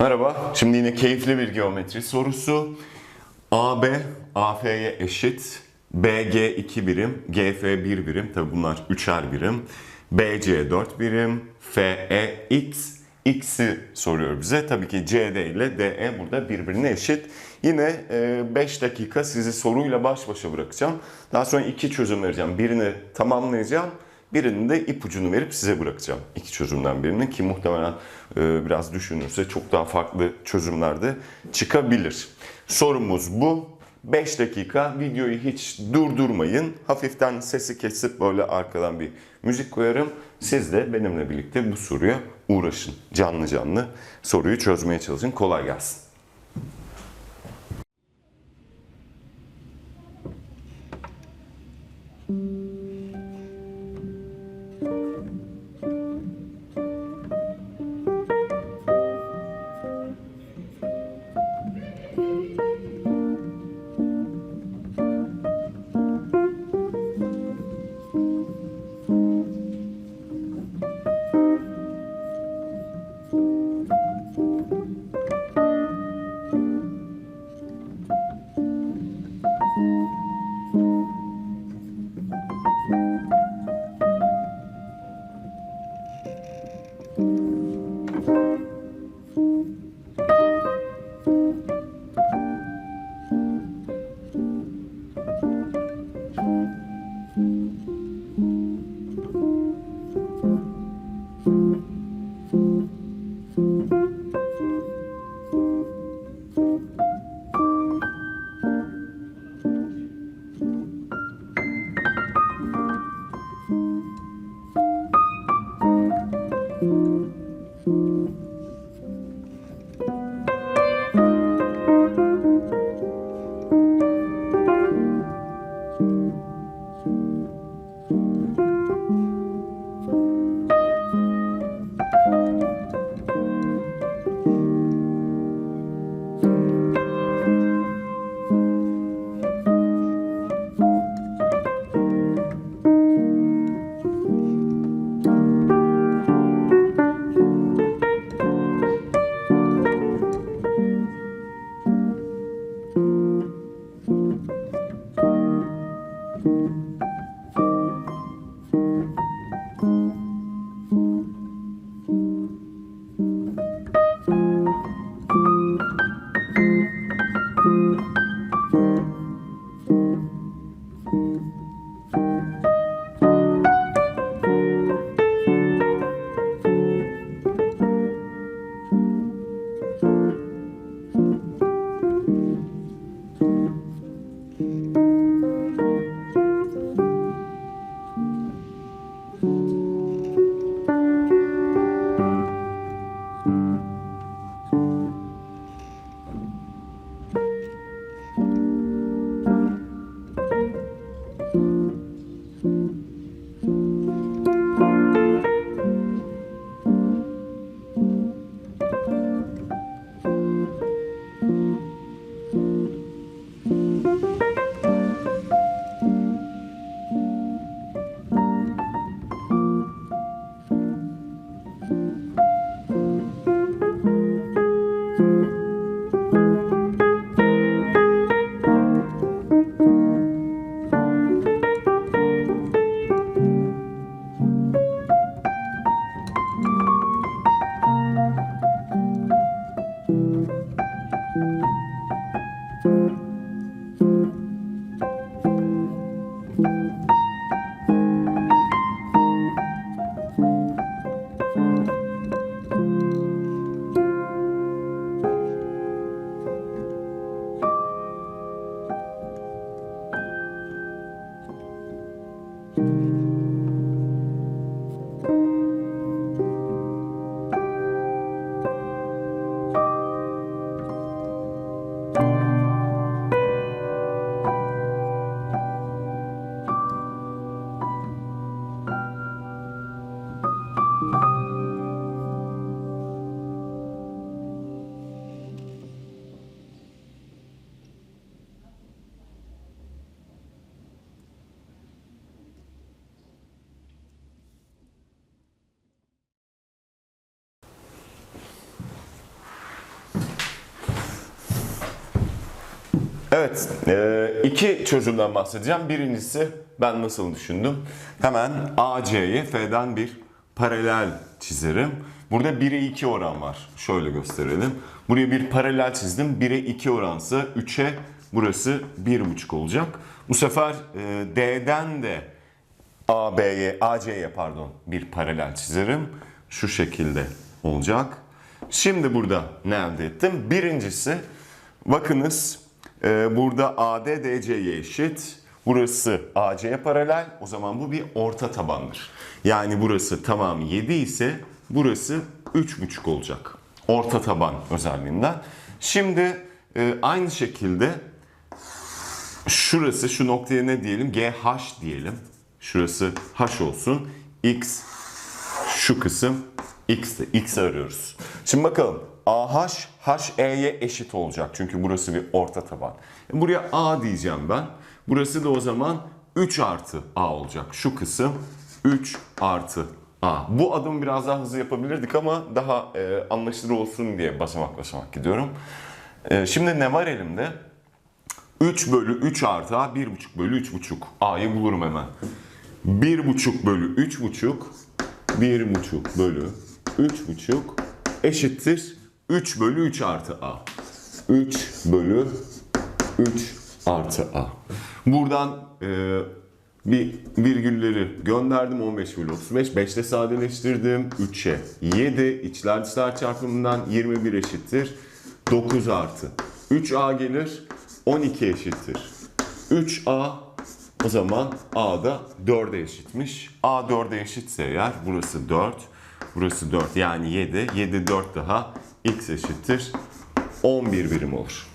Merhaba. Şimdi yine keyifli bir geometri sorusu. AB AF'ye eşit. BG 2 birim, GF 1 birim. Tabi bunlar üçer birim. BC 4 birim. FE X X'i soruyor bize. Tabii ki CD ile DE burada birbirine eşit. Yine 5 dakika sizi soruyla baş başa bırakacağım. Daha sonra iki çözüm vereceğim. Birini tamamlayacağım. Birinin de ipucunu verip size bırakacağım. İki çözümden birini ki muhtemelen e, biraz düşünürse çok daha farklı çözümler de çıkabilir. Sorumuz bu. 5 dakika videoyu hiç durdurmayın. Hafiften sesi kesip böyle arkadan bir müzik koyarım. Siz de benimle birlikte bu soruya uğraşın. Canlı canlı soruyu çözmeye çalışın. Kolay gelsin. Evet, e, iki çözümden bahsedeceğim. Birincisi ben nasıl düşündüm? Hemen AC'ye F'den bir paralel çizerim. Burada 1'e 2 oran var. Şöyle gösterelim. Buraya bir paralel çizdim. 1'e 2 oransa 3'e burası 1,5 olacak. Bu sefer e, D'den de AB'ye, AC'ye pardon bir paralel çizerim. Şu şekilde olacak. Şimdi burada ne elde ettim? Birincisi bakınız e, burada AD DC'ye eşit. Burası AC'ye paralel. O zaman bu bir orta tabandır. Yani burası tamamı 7 ise burası 3,5 olacak. Orta taban özelliğinden. Şimdi e, aynı şekilde şurası şu noktaya ne diyelim? GH diyelim. Şurası H olsun. X şu kısım X'te. X arıyoruz. Şimdi bakalım. AH HE'ye eşit olacak. Çünkü burası bir orta taban. Buraya A diyeceğim ben. Burası da o zaman 3 artı A olacak. Şu kısım 3 artı A. Bu adımı biraz daha hızlı yapabilirdik ama daha e, anlaşılır olsun diye basamak basamak gidiyorum. E, şimdi ne var elimde? 3 bölü 3 artı A 1,5 bölü 3,5. A'yı bulurum hemen. 1,5 bölü 3,5 1,5 bölü 3,5 eşittir 3 bölü 3 artı A. 3 bölü 3 artı A. Buradan e, bir virgülleri gönderdim 15 bölü 35. 5'te sadeleştirdim. 3'e 7. İçler dışlar çarpımından 21 eşittir. 9 artı. 3A gelir. 12 eşittir. 3A o zaman A da 4'e eşitmiş. A 4'e eşitse eğer burası 4. Burası 4 yani 7. 7 4 daha x eşittir 11 birim olur.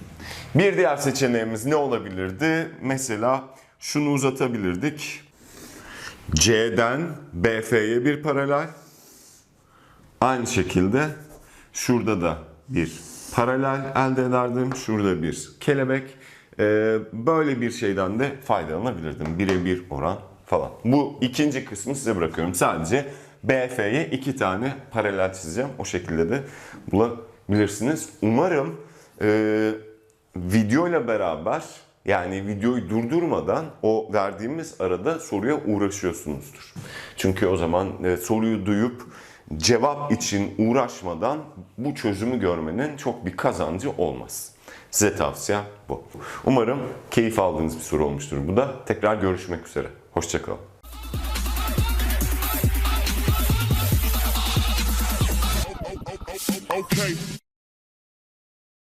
Bir diğer seçeneğimiz ne olabilirdi? Mesela şunu uzatabilirdik. C'den BF'ye bir paralel. Aynı şekilde şurada da bir paralel elde ederdim. Şurada bir kelebek. Ee, böyle bir şeyden de faydalanabilirdim. Birebir oran falan. Bu ikinci kısmı size bırakıyorum. Sadece BF'ye iki tane paralel çizeceğim. O şekilde de bulabilirsiniz. Umarım e, videoyla beraber yani videoyu durdurmadan o verdiğimiz arada soruya uğraşıyorsunuzdur. Çünkü o zaman e, soruyu duyup cevap için uğraşmadan bu çözümü görmenin çok bir kazancı olmaz. Size tavsiyem bu. Umarım keyif aldığınız bir soru olmuştur. Bu da tekrar görüşmek üzere. Hoşçakalın. pay.